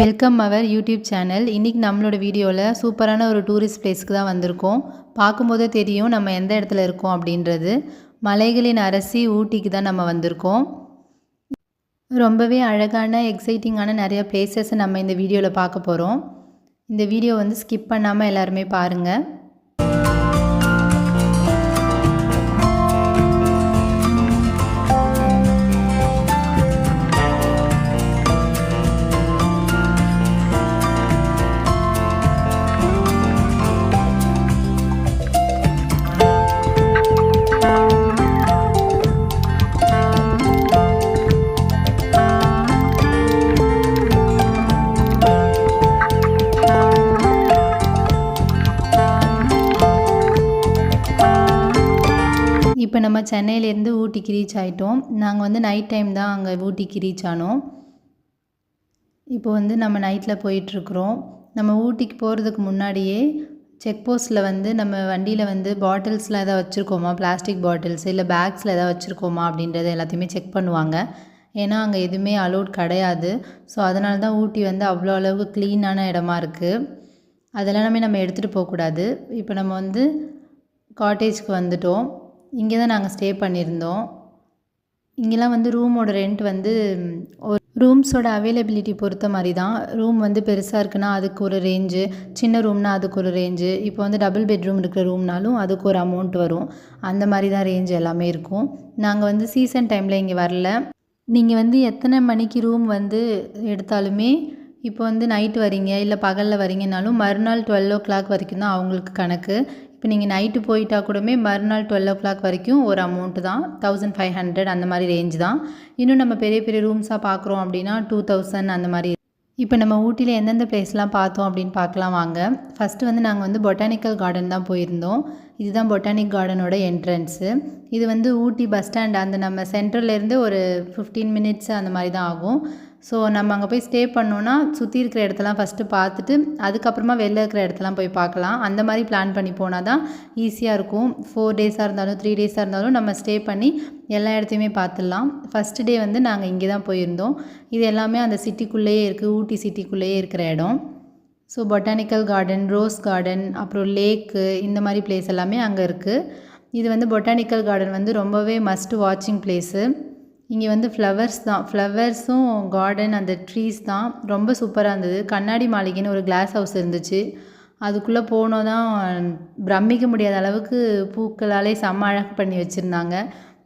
Welcome அவர் YouTube channel இன்றைக்கி நம்மளோட வீடியோவில் சூப்பரான ஒரு டூரிஸ்ட் பிளேஸ்க்கு தான் வந்திருக்கோம். பார்க்கும்போதே தெரியும் நம்ம எந்த இடத்துல இருக்கோம் அப்படின்றது. மலைகளின் அரசி ஊட்டிக்கு தான் நம்ம வந்திருக்கோம். ரொம்பவே அழகான எக்ஸைட்டிங்கான நிறைய பிளேசஸை நம்ம இந்த வீடியோவில் பார்க்க போகிறோம் இந்த வீடியோ வந்து ஸ்கிப் பண்ணாமல் எல்லாருமே பாருங்கள் இப்போ நம்ம சென்னையிலேருந்து ஊட்டிக்கு ரீச் ஆகிட்டோம் நாங்கள் வந்து நைட் டைம் தான் அங்கே ஊட்டிக்கு ரீச் ஆனோம். இப்போ வந்து நம்ம நைட்டில் போயிட்டுருக்குறோம். நம்ம ஊட்டிக்கு போகிறதுக்கு முன்னாடியே செக் போஸ்ட்டில் வந்து நம்ம வண்டியில் வந்து பாட்டில்ஸில் எதாவது வச்சுருக்கோமா? பிளாஸ்டிக் பாட்டில்ஸ் இல்லை பேக்ஸில் எதாவது வச்சுருக்கோமா? அப்படின்றத எல்லாத்தையுமே செக் பண்ணுவாங்க. ஏன்னா அங்கே எதுவுமே அலோட் கிடையாது. ஸோ அதனால தான் ஊட்டி வந்து அவ்வளோ அளவுக்கு க்ளீனான இடமா இருக்குது அதெல்லாமே நம்ம எடுத்துகிட்டு போகக்கூடாது. இப்போ நம்ம வந்து காட்டேஜ்க்கு வந்துட்டோம். இங்கே தான் நாங்கள் ஸ்டே பண்ணியிருந்தோம். இங்கெல்லாம் வந்து ரூமோட ரெண்ட் வந்து ஒரு ரூம்ஸோட அவைலபிலிட்டி பொறுத்த மாதிரி தான் ரூம் வந்து பெருசாக இருக்குன்னா அதுக்கு ஒரு ரேஞ்சு சின்ன ரூம்னா அதுக்கு ஒரு ரேஞ்சு இப்போ வந்து டபுள் பெட்ரூம் இருக்கிற ரூம்னாலும் அதுக்கு ஒரு அமௌண்ட் வரும். அந்த மாதிரி தான் ரேஞ்ச் எல்லாமே இருக்கும். நாங்கள் வந்து சீசன் டைமில் இங்கே வரல. நீங்கள் வந்து எத்தனை மணிக்கு ரூம் வந்து எடுத்தாலுமே இப்போ வந்து நைட்டு வரீங்க இல்லை பகலில் வரீங்கனாலும் மறுநாள் டுவெல் ஓ கிளாக் வரைக்கும் தான் அவங்களுக்கு கணக்கு. இப்போ நீங்கள் நைட்டு போயிட்டா கூடமே மறுநாள் டுவெல் ஓ கிளாக் வரைக்கும் ஒரு அமௌண்ட்டு தான். தௌசண்ட் ஃபைவ் ஹண்ட்ரட் அந்த மாதிரி ரேஞ்ச் தான். இன்னும் நம்ம பெரிய பெரிய ரூம்ஸாக பார்க்குறோம் அப்படின்னா டூ தௌசண்ட் அந்த மாதிரி இப்போ நம்ம ஊட்டியில் எந்தெந்த பிளேஸ்லாம் பார்த்தோம் அப்படின்னு பார்க்கலாம் வாங்க. ஃபஸ்ட்டு வந்து நாங்கள் வந்து பொட்டானிக்கல் கார்டன் தான் போயிருந்தோம். இதுதான் பொட்டானிக் கார்டனோட என்ட்ரன்ஸு இது வந்து ஊட்டி பஸ் ஸ்டாண்ட் அந்த நம்ம சென்ட்ரல்லேருந்து ஒரு ஃபிஃப்டீன் மினிட்ஸ் அந்த மாதிரி தான் ஆகும். ஸோ நம்ம அங்கே போய் ஸ்டே பண்ணோன்னா சுற்றி இருக்கிற இடத்தெல்லாம் ஃபஸ்ட்டு பார்த்துட்டு அதுக்கப்புறமா வெளில இருக்கிற இடத்தெல்லாம் போய் பார்க்கலாம். அந்த மாதிரி பிளான் பண்ணி போனால் தான் ஈஸியாக இருக்கும். ஃபோர் டேஸாக இருந்தாலும் த்ரீ டேஸாக இருந்தாலும் நம்ம ஸ்டே பண்ணி எல்லா இடத்தையுமே பார்த்துடலாம். ஃபஸ்ட்டு டே வந்து நாங்கள் இங்கே தான் போயிருந்தோம். இது எல்லாமே அந்த சிட்டிக்குள்ளேயே இருக்குது ஊட்டி சிட்டிக்குள்ளேயே இருக்கிற இடம். So botanical garden rose garden அப்புறம் லேக்கு இந்த மாதிரி பிளேஸ் எல்லாமே அங்கே இருக்குது இது வந்து பொட்டானிக்கல் கார்டன் வந்து ரொம்பவே மஸ்ட் வாட்சிங் பிளேஸு இங்கே வந்து ஃப்ளவர்ஸ் தான். ஃப்ளவர்ஸும் கார்டன் அந்த ட்ரீஸ் தான். ரொம்ப சூப்பராக இருந்தது. கண்ணாடி மாளிகைன்னு ஒரு கிளாஸ் ஹவுஸ் இருந்துச்சு. அதுக்குள்ளே போனோம் தான் பிரமிக்க முடியாத அளவுக்கு பூக்களாலே செம்ம அழகு பண்ணி வச்சுருந்தாங்க.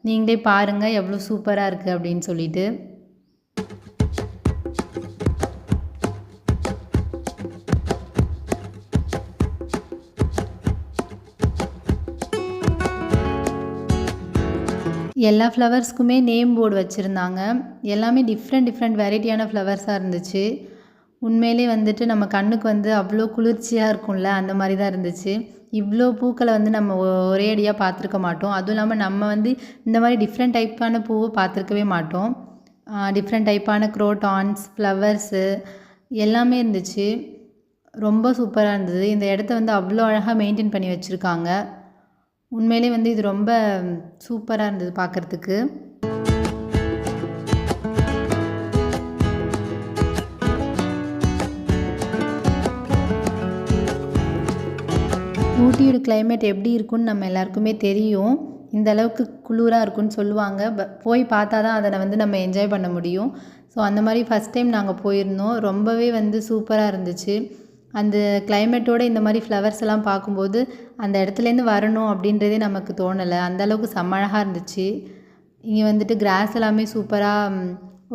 நீங்களே பாருங்கள் எவ்வளோ சூப்பராக இருக்குது அப்படின்னு சொல்லிட்டு. எல்லா ஃப்ளவர்ஸ்க்குமே நேம் போர்டு வச்சுருந்தாங்க. எல்லாமே டிஃப்ரெண்ட் டிஃப்ரெண்ட் வெரைட்டியான ஃப்ளவர்ஸாக இருந்துச்சு. உண்மையிலே வந்துட்டு நம்ம கண்ணுக்கு வந்து அவ்வளோ குளிர்ச்சியாக இருக்கும்ல அந்த மாதிரி தான் இருந்துச்சு. இவ்வளோ பூக்களை வந்து நம்ம ஒரே அடியாக பார்த்துருக்க மாட்டோம். அதுவும் இல்லாமல் நம்ம வந்து இந்த மாதிரி டிஃப்ரெண்ட் டைப்பான பூவை பார்த்துருக்கவே மாட்டோம். டிஃப்ரெண்ட் டைப்பான க்ரோட்டான்ஸ் ஃப்ளவர்ஸு எல்லாமே இருந்துச்சு. ரொம்ப சூப்பராக இருந்தது. இந்த இடத்த வந்து அவ்வளோ அழகாக மெயின்டைன் பண்ணி வச்சுருக்காங்க. உண்மையிலே வந்து இது ரொம்ப சூப்பராக இருந்தது பார்க்குறதுக்கு ஊட்டியோட கிளைமேட் எப்படி இருக்குன்னு நம்ம எல்லாருக்குமே தெரியும். இந்த அளவுக்கு குளிராக இருக்குன்னு சொல்லுவாங்க. போய் பார்த்தா தான் அதை வந்து நம்ம என்ஜாய் பண்ண முடியும். ஸோ அந்த மாதிரி ஃபஸ்ட் டைம் நாங்கள் போயிருந்தோம். ரொம்பவே வந்து சூப்பராக இருந்துச்சு. அந்த கிளைமேட்டோடு இந்த மாதிரி ஃப்ளவர்ஸ் எல்லாம் பார்க்கும்போது அந்த இடத்துலேருந்து வரணும் அப்படின்றதே நமக்கு தோணலை. அந்தளவுக்கு செம்ம அழகாக இருந்துச்சு. இங்கே வந்துட்டு கிராஸ் எல்லாமே சூப்பராக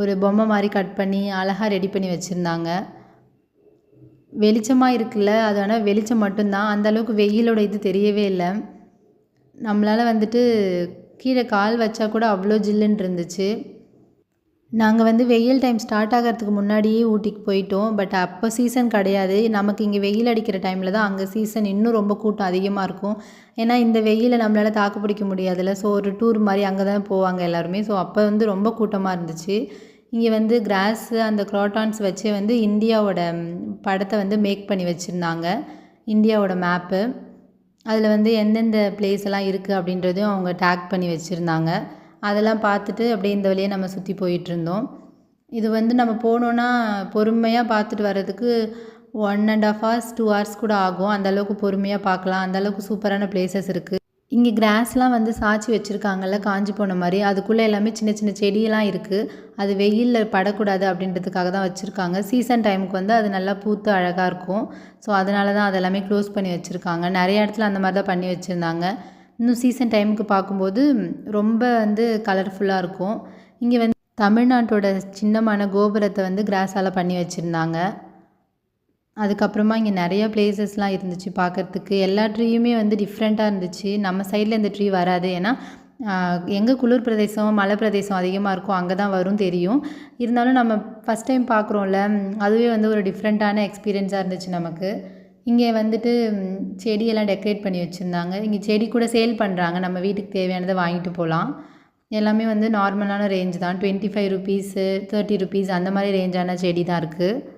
ஒரு பொம்மை மாதிரி கட் பண்ணி அழகாக ரெடி பண்ணி வச்சுருந்தாங்க. வெளிச்சமாக இருக்குல்ல அது ஆனால் வெளிச்சம் மட்டும்தான். அந்தளவுக்கு வெயிலோட இது தெரியவே இல்லை. நம்மளால் வந்துட்டு கீழே கால் வச்சா கூட அவ்வளோ ஜில்லுன்னு இருந்துச்சு. நாங்கள் வந்து வெயில் டைம் ஸ்டார்ட் ஆகிறதுக்கு முன்னாடியே ஊட்டிக்கு போயிட்டோம். பட் அப்போ சீசன் கிடையாது. நமக்கு இங்கே வெயில் அடிக்கிற டைமில் தான் அங்கே சீசன் இன்னும் ரொம்ப கூட்டம் அதிகமாக இருக்கும். ஏன்னா இந்த வெயிலில் நம்மளால் தாக்கு பிடிக்க முடியாதுல்ல. ஸோ ஒரு டூர் மாதிரி அங்கே தான் போவாங்க எல்லாருமே. ஸோ அப்போ வந்து ரொம்ப கூட்டமாக இருந்துச்சு. இங்கே வந்து கிராஸு அந்த க்ராட்டான்ஸ் வச்சு வந்து இந்தியாவோட படத்தை வந்து மேக் பண்ணி வச்சுருந்தாங்க. இந்தியாவோட மேப்பு அதில் வந்து எந்தெந்த பிளேஸ் எல்லாம் இருக்குது அப்படின்றதையும் அவங்க டேக் பண்ணி வச்சுருந்தாங்க. அதெல்லாம் பார்த்துட்டு அப்படியே இந்த வழியாக நம்ம சுற்றி போயிட்டுருந்தோம். இது வந்து நம்ம போனோன்னா பொறுமையாக பார்த்துட்டு வர்றதுக்கு one and half hours two hours கூட ஆகும். அந்தளவுக்கு பொறுமையாக பார்க்கலாம். அந்தளவுக்கு சூப்பரான பிளேசஸ் இருக்குது இங்கே கிராஸ்லாம் வந்து சாய்ச்சி வச்சுருக்காங்கல்ல காஞ்சி போன மாதிரி. அதுக்குள்ளே எல்லாமே சின்ன சின்ன செடியெல்லாம் இருக்குது அது வெயிலில் படக்கூடாது அப்படின்றதுக்காக தான் வச்சுருக்காங்க. சீசன் டைமுக்கு வந்து அது நல்லா பூத்து அழகாக இருக்கும். ஸோ அதனால தான் அதெல்லாமே க்ளோஸ் பண்ணி வச்சுருக்காங்க. நிறைய இடத்துல அந்த மாதிரி தான் பண்ணி வச்சுருந்தாங்க. இன்னும் சீசன் டைமுக்கு பார்க்கும்போது ரொம்ப வந்து கலர்ஃபுல்லாக இருக்கும். இங்கே வந்து தமிழ்நாட்டோட சின்னமான கோபுரத்தை வந்து கிராஸால் பண்ணி வச்சுருந்தாங்க. அதுக்கப்புறமா இங்கே நிறைய பிளேசஸ்லாம் இருந்துச்சு பார்க்குறதுக்கு. எல்லா ட்ரீயுமே வந்து டிஃப்ரெண்ட்டாக இருந்துச்சு. நம்ம சைடில் இந்த ட்ரீ வராது. ஏன்னா எங்கே குளிர் பிரதேசம் மலை பிரதேசம் அதிகமாக இருக்கும் அங்கே தான் வரும் தெரியும். இருந்தாலும் நம்ம ஃபஸ்ட் டைம் பார்க்குறோம்ல அதுவே வந்து ஒரு டிஃப்ரெண்ட்டான எக்ஸ்பீரியன்ஸாக இருந்துச்சு நமக்கு. இங்கே வந்துட்டு செடியெல்லாம் டெக்கரேட் பண்ணி வச்சுருந்தாங்க. இங்கே செடி கூட சேல் பண்ணுறாங்க நம்ம வீட்டுக்கு தேவையானதை வாங்கிட்டு போகலாம் எல்லாமே வந்து நார்மலான ரேஞ்சு தான். Twenty five rupees thirty rupees அந்த மாதிரி ரேஞ்சான செடி தான் இருக்குது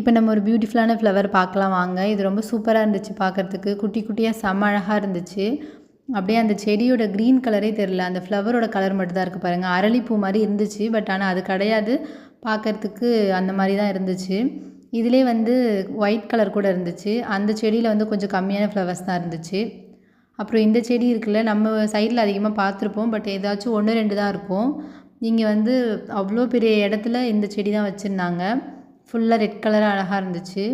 இப்போ நம்ம ஒரு பியூட்டிஃபுல்லான ஃப்ளவர் பார்க்கலாம் வாங்க. இது ரொம்ப சூப்பராக இருந்துச்சு பார்க்குறதுக்கு. குட்டி குட்டியாக செம்ம அழகாக இருந்துச்சு. அப்படியே அந்த செடியோட க்ரீன் கலரே தெரில அந்த ஃப்ளவரோட கலர் மட்டும்தான் இருக்குது பாருங்கள் அரளிப்பூ மாதிரி இருந்துச்சு. பட் ஆனால் அது கிடையாது. பார்க்குறதுக்கு அந்த மாதிரி தான் இருந்துச்சு. இதிலே வந்து ஒயிட் கலர் கூட இருந்துச்சு. அந்த செடியில் வந்து கொஞ்சம் கம்மியான ஃப்ளவர்ஸ் தான் இருந்துச்சு. அப்புறம் இந்த செடி இருக்குல்ல நம்ம சைடில் அதிகமாக பார்த்துருப்போம். பட் ஏதாச்சும் ஒன்று ரெண்டு தான் இருக்கும். இங்கே வந்து அவ்வளோ பெரிய இடத்துல இந்த செடி தான் வச்சுருந்தாங்க. ஃபுல்லாக ரெட் கலராக அழகாக இருந்துச்சு.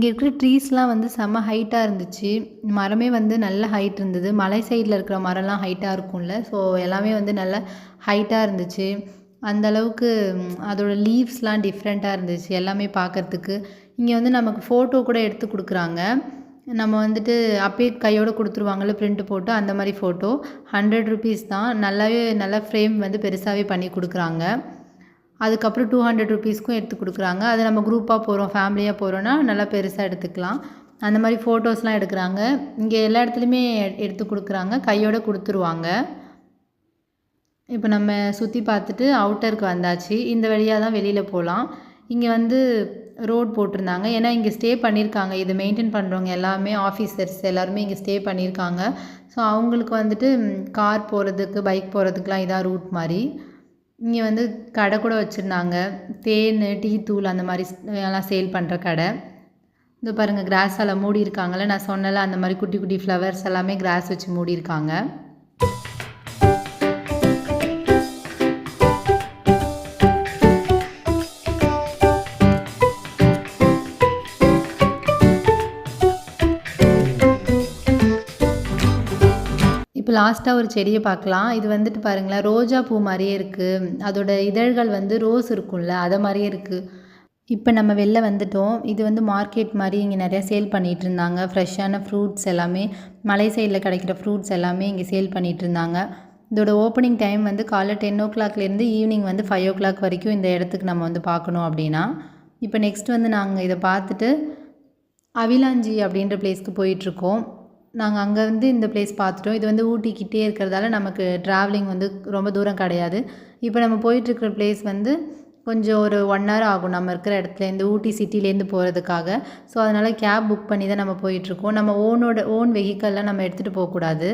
இங்கே இருக்கிற ட்ரீஸ்லாம் வந்து செம்ம ஹைட்டாக இருந்துச்சு. மரமே வந்து நல்ல ஹைட் இருந்தது. மலை சைடில் இருக்கிற மரம்லாம் ஹைட்டாக இருக்கும்ல. ஸோ எல்லாமே வந்து நல்ல ஹைட்டாக இருந்துச்சு. அந்த அளவுக்கு அதோட லீவ்ஸ்லாம் டிஃப்ரெண்ட்டாக இருந்துச்சு எல்லாமே பார்க்குறதுக்கு. இங்கே வந்து நமக்கு ஃபோட்டோ கூட எடுத்து கொடுக்குறாங்க. நம்ம வந்துட்டு அப்பயே கையோடு கொடுத்துருவாங்கள்ல பிரிண்ட் போட்டு அந்த மாதிரி ஃபோட்டோ ஹண்ட்ரட் ருபீஸ் தான். நல்லாவே நல்லா ஃப்ரேம் வந்து பெருசாகவே பண்ணி கொடுக்குறாங்க. அதுக்கப்புறம் டூ ஹண்ட்ரட் ருபீஸ்க்கும் எடுத்து கொடுக்குறாங்க. அது நம்ம குரூப்பாக போகிறோம் ஃபேமிலியாக போகிறோன்னா நல்லா பெருசாக எடுத்துக்கலாம். அந்த மாதிரி ஃபோட்டோஸ்லாம் எடுக்கிறாங்க. இங்கே எல்லா இடத்துலையுமே எடுத்து கொடுக்குறாங்க. கையோடு கொடுத்துருவாங்க. இப்போ நம்ம சுற்றி பார்த்துட்டு அவுட்டருக்கு வந்தாச்சு. இந்த வழியாக தான் வெளியில் போகலாம் இங்கே வந்து ரோட் போட்டிருந்தாங்க. ஏன்னா இங்கே ஸ்டே பண்ணியிருக்காங்க. இது மெயின்டைன் பண்ணுறவங்க எல்லாமே ஆஃபீஸர்ஸ் எல்லாருமே இங்கே ஸ்டே பண்ணியிருக்காங்க. ஸோ அவங்களுக்கு வந்துட்டு கார் போகிறதுக்கு பைக் போகிறதுக்குலாம் இதான் ரூட் மாதிரி. இங்கே வந்து கடை கூட வச்சுருந்தாங்க. தேன் டீ தூள் அந்த மாதிரி எல்லாம் சேல் பண்ணுற கடை. இந்த பாருங்கள் கிராஸால் மூடி இருக்காங்கல்ல நான் சொன்னல அந்த மாதிரி குட்டி குட்டி ஃப்ளவர்ஸ் எல்லாமே கிராஸ் வச்சு மூடி இருக்காங்க லாஸ்ட்டாக ஒரு செடியை பார்க்கலாம் இது வந்துட்டு பாருங்களேன் ரோஜா பூ மாதிரியே இருக்குது அதோட இதழ்கள் வந்து ரோஸ் இருக்கும்ல அதை மாதிரியே இருக்குது இப்போ நம்ம வெளில வந்துட்டோம். இது வந்து மார்க்கெட் மாதிரி இங்கே நிறையா சேல் பண்ணிகிட்டு இருந்தாங்க. ஃப்ரெஷ்ஷான ஃப்ரூட்ஸ் எல்லாமே மலை சைடில் கிடைக்கிற ஃப்ரூட்ஸ் எல்லாமே இங்கே சேல் பண்ணிகிட்டு இருந்தாங்க. இதோட ஓப்பனிங் டைம் வந்து காலைல டென் ஓ கிளாக்லேருந்து ஈவினிங் வந்து ஃபைவ் ஓ கிளாக் வரைக்கும் இந்த இடத்துக்கு நம்ம வந்து பார்க்கணும் அப்படின்னா. இப்போ நெக்ஸ்ட் வந்து நாங்கள் இதை பார்த்துட்டு அவிலாஞ்சி அப்படின்ற பிளேஸ்க்கு போயிட்டுருக்கோம் நாங்கள் அங்கே வந்து இந்த பிளேஸ் பார்த்துட்டோம். இது வந்து ஊட்டிக்கிட்டே இருக்கிறதால நமக்கு ட்ராவலிங் வந்து ரொம்ப தூரம் கிடையாது. இப்போ நம்ம போயிட்டுருக்கிற பிளேஸ் வந்து கொஞ்சம் ஒரு ஒன் ஹவர் ஆகும் நம்ம இருக்கிற இடத்துலேருந்து ஊட்டி சிட்டிலேருந்து போகிறதுக்காக ஸோ அதனால் கேப் புக் பண்ணி தான் நம்ம போயிட்டுருக்கோம். நம்ம ஓனோட ஓன் வெஹிக்கல்லாம் நம்ம எடுத்துகிட்டு போகக்கூடாது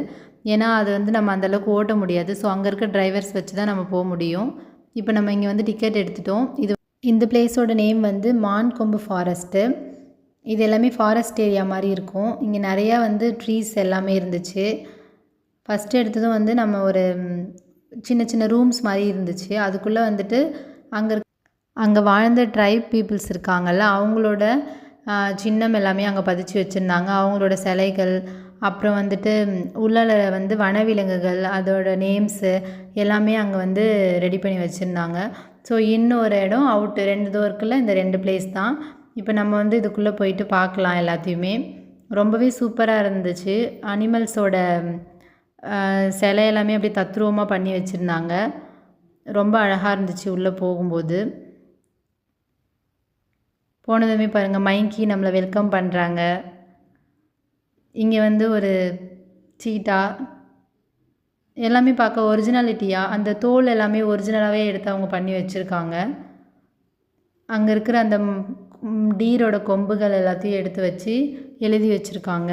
ஏன்னா அது வந்து நம்ம அந்தளவுக்கு ஓட்ட முடியாது. ஸோ அங்கே இருக்க டிரைவர்ஸ் வச்சு தான் நம்ம போக முடியும். இப்போ நம்ம இங்கே வந்து டிக்கெட் எடுத்துட்டோம். இது இந்த பிளேஸோட நேம் வந்து மான் கொம்பு ஃபாரஸ்ட்டு இது எல்லாமே ஃபாரஸ்ட் ஏரியா மாதிரி இருக்கும். இங்கே நிறையா வந்து ட்ரீஸ் எல்லாமே இருந்துச்சு. ஃபஸ்ட்டு எடுத்ததும் வந்து நம்ம ஒரு சின்ன சின்ன ரூம்ஸ் மாதிரி இருந்துச்சு. அதுக்குள்ளே வந்துட்டு அங்கே அங்கே வாழ்ந்த ட்ரைப் பீப்புள்ஸ் இருக்காங்கல்ல அவங்களோட சின்னம் எல்லாமே அங்கே பதிச்சு வச்சுருந்தாங்க. அவங்களோட சிலைகள் அப்புறம் வந்துட்டு உள்ளால வந்து வனவிலங்குகள் அதோட நேம்ஸு எல்லாமே அங்கே வந்து ரெடி பண்ணி வச்சுருந்தாங்க. ஸோ இன்னொரு இடம் அவுட்டு ரெண்டு இதோ இந்த ரெண்டு பிளேஸ் தான். இப்போ நம்ம வந்து இதுக்குள்ளே போயிட்டு பார்க்கலாம் எல்லாத்தையுமே. ரொம்பவே சூப்பராக இருந்துச்சு. அனிமல்ஸோட சிலை எல்லாமே அப்படியே தத்ரூபமாக பண்ணி வச்சுருந்தாங்க. ரொம்ப அழகாக இருந்துச்சு உள்ளே போகும்போது. போனதுமே பாருங்கள் மைங்கி நம்மளை வெல்கம் பண்ணுறாங்க இங்கே வந்து ஒரு சீட்டா எல்லாமே பார்க்க ஒரிஜினாலிட்டியாக அந்த தோல் எல்லாமே ஒரிஜினலாகவே எடுத்து அவங்க பண்ணி வச்சுருக்காங்க. அங்கே இருக்கிற அந்த டீரோட கொம்புகள் எல்லாத்தையும் எடுத்து வச்சு எழுதி வச்சுருக்காங்க.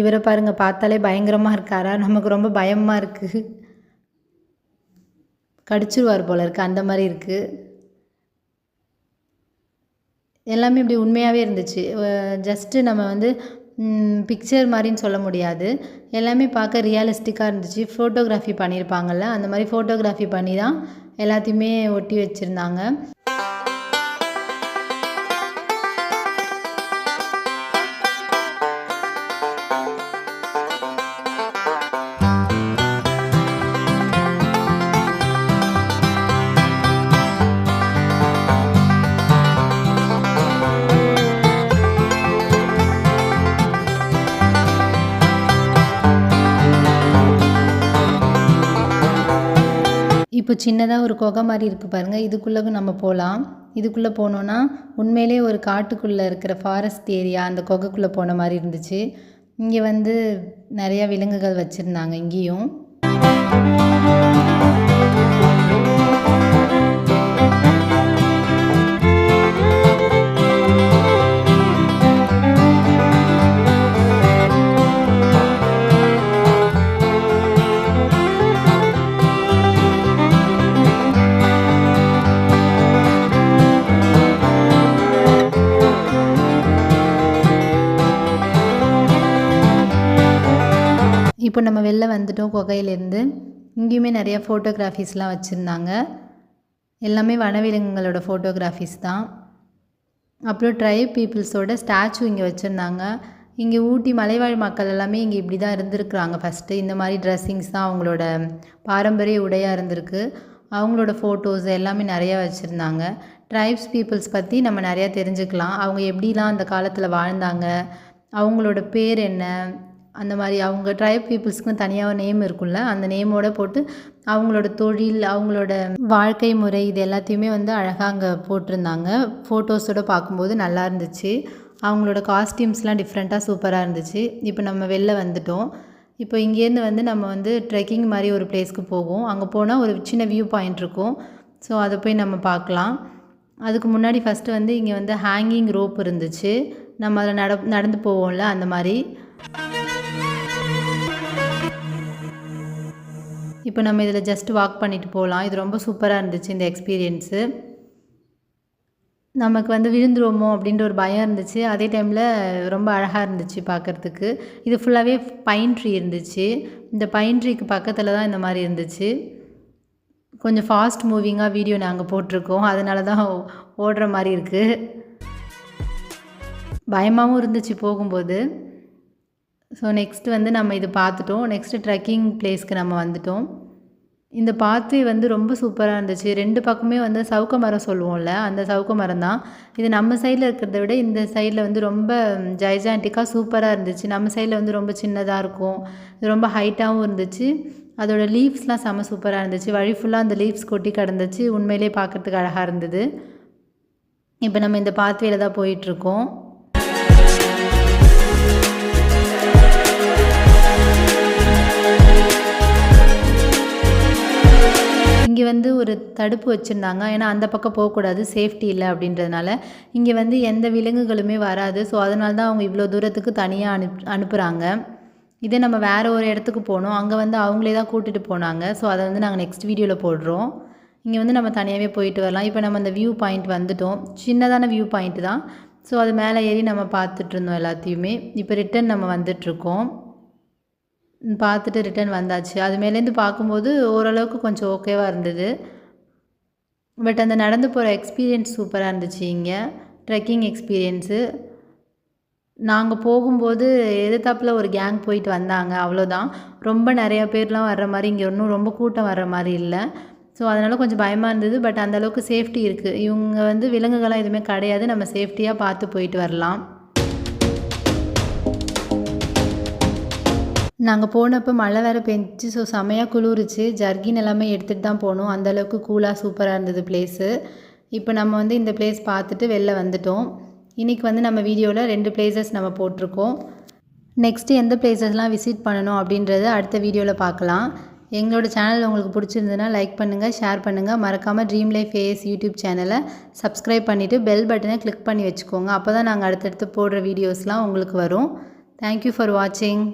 இவரை பாருங்கள் பார்த்தாலே பயங்கரமாக இருக்காரா? நமக்கு ரொம்ப பயமாக இருக்குது கடிச்சிருவார் போல இருக்குது அந்த மாதிரி இருக்குது எல்லாமே இப்படி உண்மையாகவே இருந்துச்சு. ஜஸ்ட்டு நம்ம வந்து பிக்சர் மாதிரின்னு சொல்ல முடியாது. எல்லாமே பார்க்க ரியலிஸ்டிக்காக இருந்துச்சு. ஃபோட்டோகிராஃபி பண்ணியிருப்பாங்கள்ல அந்த மாதிரி ஃபோட்டோகிராஃபி பண்ணி தான் எல்லாத்தையுமே ஒட்டி வச்சுருந்தாங்க. இப்போ சின்னதாக ஒரு குகை மாதிரி இருக்குது பாருங்கள் இதுக்குள்ளே நம்ம போகலாம் இதுக்குள்ளே போனோன்னா உண்மையிலே ஒரு காட்டுக்குள்ளே இருக்கிற ஃபாரஸ்ட் ஏரியா அந்த குகைக்குள்ளே போன மாதிரி இருந்துச்சு. இங்கே வந்து நிறையா விலங்குகள் வச்சுருந்தாங்க இங்கேயும். இப்போ நம்ம வெளில வந்துட்டோம் குகையிலேருந்து. இங்கேயுமே நிறையா ஃபோட்டோகிராஃபிஸ்லாம் வச்சுருந்தாங்க. எல்லாமே வனவிலங்குகளோட ஃபோட்டோகிராஃபிஸ் தான். அப்புறம் ட்ரைப் பீப்புள்ஸோட ஸ்டாச்சு இங்கே வச்சுருந்தாங்க. இங்கே ஊட்டி மலைவாழ் மக்கள் எல்லாமே இங்கே இப்படி தான் இருந்திருக்குறாங்க. ஃபஸ்ட்டு இந்த மாதிரி ட்ரெஸ்ஸிங்ஸ் தான் அவங்களோட பாரம்பரிய உடையாக இருந்திருக்கு. அவங்களோட ஃபோட்டோஸ் எல்லாமே நிறையா வச்சுருந்தாங்க. ட்ரைப்ஸ் பீப்புள்ஸ் பற்றி நம்ம நிறையா தெரிஞ்சுக்கலாம். அவங்க எப்படிலாம் அந்த காலத்தில் வாழ்ந்தாங்க? அவங்களோட பேர் என்ன? அந்த மாதிரி அவங்க ட்ரைப் பீப்புள்ஸ்க்கும் தனியாக நேம் இருக்கும்ல அந்த நேமோட போட்டு அவங்களோட தொழில் அவங்களோட வாழ்க்கை முறை இது எல்லாத்தையுமே வந்து அழகாக அங்கே போட்டிருந்தாங்க. ஃபோட்டோஸோடு பார்க்கும்போது நல்லா இருந்துச்சு. அவங்களோட காஸ்டியூம்ஸ்லாம் டிஃப்ரெண்ட்டாக சூப்பராக இருந்துச்சு. இப்போ நம்ம வெளில வந்துட்டோம். இப்போ இங்கேருந்து வந்து நம்ம வந்து ட்ரெக்கிங் மாதிரி ஒரு பிளேஸ்க்கு போவோம். அங்கே போனால் ஒரு சின்ன வியூ பாயிண்ட் இருக்கும். ஸோ அதை போய் நம்ம பார்க்கலாம். அதுக்கு முன்னாடி ஃபஸ்ட்டு வந்து இங்கே வந்து ஹேங்கிங் ரோப் இருந்துச்சு. நம்ம அதில் நட நடந்து போவோம்ல அந்த மாதிரி. இப்போ நம்ம இதில் ஜஸ்ட் வாக் பண்ணிட்டு போகலாம். இது ரொம்ப சூப்பராக இருந்துச்சு இந்த எக்ஸ்பீரியன்ஸு நமக்கு வந்து விழுந்துருவோமோ அப்படின்ற ஒரு பயம் இருந்துச்சு. அதே டைமில் ரொம்ப அழகாக இருந்துச்சு பார்க்குறதுக்கு. இது ஃபுல்லாகவே பைன் ட்ரீ இருந்துச்சு. இந்த பைன் ட்ரீக்கு பக்கத்தில் தான் இந்த மாதிரி இருந்துச்சு. கொஞ்சம் ஃபாஸ்ட் மூவிங்காக வீடியோ நாங்கள் போட்டிருக்கோம். அதனால தான் ஓடுற மாதிரி இருக்குது பயமாகவும் இருந்துச்சு போகும்போது. ஸோ நெக்ஸ்ட் வந்து நம்ம இது பார்த்துட்டோம். நெக்ஸ்ட்டு ட்ரெக்கிங் பிளேஸ்க்கு நம்ம வந்துட்டோம். இந்த பாத்வே வந்து ரொம்ப சூப்பராக இருந்துச்சு. ரெண்டு பக்கமே வந்து சவுக்க மரம் சொல்லுவோம்ல அந்த சவுக்க மரம் தான் இது நம்ம சைடில் இருக்கிறத விட இந்த சைடில் வந்து ரொம்ப ஜைஜாண்டிக்காக சூப்பராக இருந்துச்சு. நம்ம சைடில் வந்து ரொம்ப சின்னதாக இருக்கும். இது ரொம்ப ஹைட்டாகவும் இருந்துச்சு. அதோட லீவ்ஸ்லாம் செம்ம சூப்பராக இருந்துச்சு. வழி ஃபுல்லாக அந்த லீவ்ஸ் கொட்டி கிடந்துச்சு. உண்மையிலே பார்க்குறதுக்கு அழகாக இருந்தது. இப்போ நம்ம இந்த பாத்வேல தான் போயிட்டுருக்கோம் இங்கே வந்து ஒரு தடுப்பு வச்சுருந்தாங்க. ஏன்னா அந்த பக்கம் போகக்கூடாது சேஃப்டி இல்லை அப்படின்றதுனால இங்கே வந்து எந்த விலங்குகளுமே வராது. ஸோ அதனால தான் அவங்க இவ்வளோ தூரத்துக்கு தனியாக அனுப் அனுப்புகிறாங்க இதே நம்ம வேறு ஒரு இடத்துக்கு போனோம். அங்கே வந்து அவங்களே தான் கூட்டிகிட்டு போனாங்க. ஸோ அதை வந்து நாங்கள் நெக்ஸ்ட் வீடியோவில் போடுறோம். இங்கே வந்து நம்ம தனியாகவே போயிட்டு வரலாம். இப்போ நம்ம அந்த வியூ பாயிண்ட் வந்துட்டோம். சின்னதான வியூ பாயிண்ட் தான். ஸோ அது மேலே ஏறி நம்ம பார்த்துட்ருந்தோம் எல்லாத்தையுமே. இப்போ ரிட்டன் நம்ம வந்துட்ருக்கோம் பார்த்துட்டு ரிட்டன் வந்தாச்சு. அது மேலேருந்து பார்க்கும்போது ஓரளவுக்கு கொஞ்சம் ஓகேவாக இருந்தது. பட் அந்த நடந்து போகிற எக்ஸ்பீரியன்ஸ் சூப்பராக இருந்துச்சு இங்கே. ட்ரெக்கிங் எக்ஸ்பீரியன்ஸு நாங்கள் போகும்போது எதிர்த்தாப்பில் ஒரு கேங் போயிட்டு வந்தாங்க. அவ்வளோதான் ரொம்ப நிறையா பேர்லாம் வர்ற மாதிரி இங்கே ஒன்றும் ரொம்ப கூட்டம் வர்ற மாதிரி இல்லை. ஸோ அதனால் கொஞ்சம் பயமாக இருந்தது. பட் அந்தளவுக்கு சேஃப்டி இருக்குது இவங்க வந்து விலங்குகள்லாம் எதுவுமே கிடையாது. நம்ம சேஃப்டியாக பார்த்து போயிட்டு வரலாம். நாங்கள் போனப்போ மழை வேறு பெஞ்சிச்சு ஸோ செமையாக குளிருச்சு. ஜர்கின் எல்லாமே எடுத்துகிட்டு தான் போனோம். அந்தளவுக்கு கூலாக சூப்பராக இருந்தது பிளேஸு இப்போ நம்ம வந்து இந்த பிளேஸ் பார்த்துட்டு வெளில வந்துட்டோம். இன்றைக்கி வந்து நம்ம வீடியோவில் ரெண்டு பிளேசஸ் நம்ம போட்டிருக்கோம். நெக்ஸ்ட்டு எந்த பிளேசஸ்லாம் விசிட் பண்ணணும் அப்படின்றத அடுத்த வீடியோவில் பார்க்கலாம். எங்களோட சேனல் உங்களுக்கு பிடிச்சிருந்ததுன்னா லைக் பண்ணுங்கள் ஷேர் பண்ணுங்கள் மறக்காமல் ட்ரீம் லைஃப் ஏஎஸ் யூடியூப் சேனலை சப்ஸ்கிரைப் பண்ணிவிட்டு பெல் பட்டனை கிளிக் பண்ணி வச்சுக்கோங்க. அப்போ தான் நாங்கள் அடுத்தடுத்து போடுற வீடியோஸ்லாம் உங்களுக்கு வரும். தேங்க்யூ ஃபார் வாட்சிங்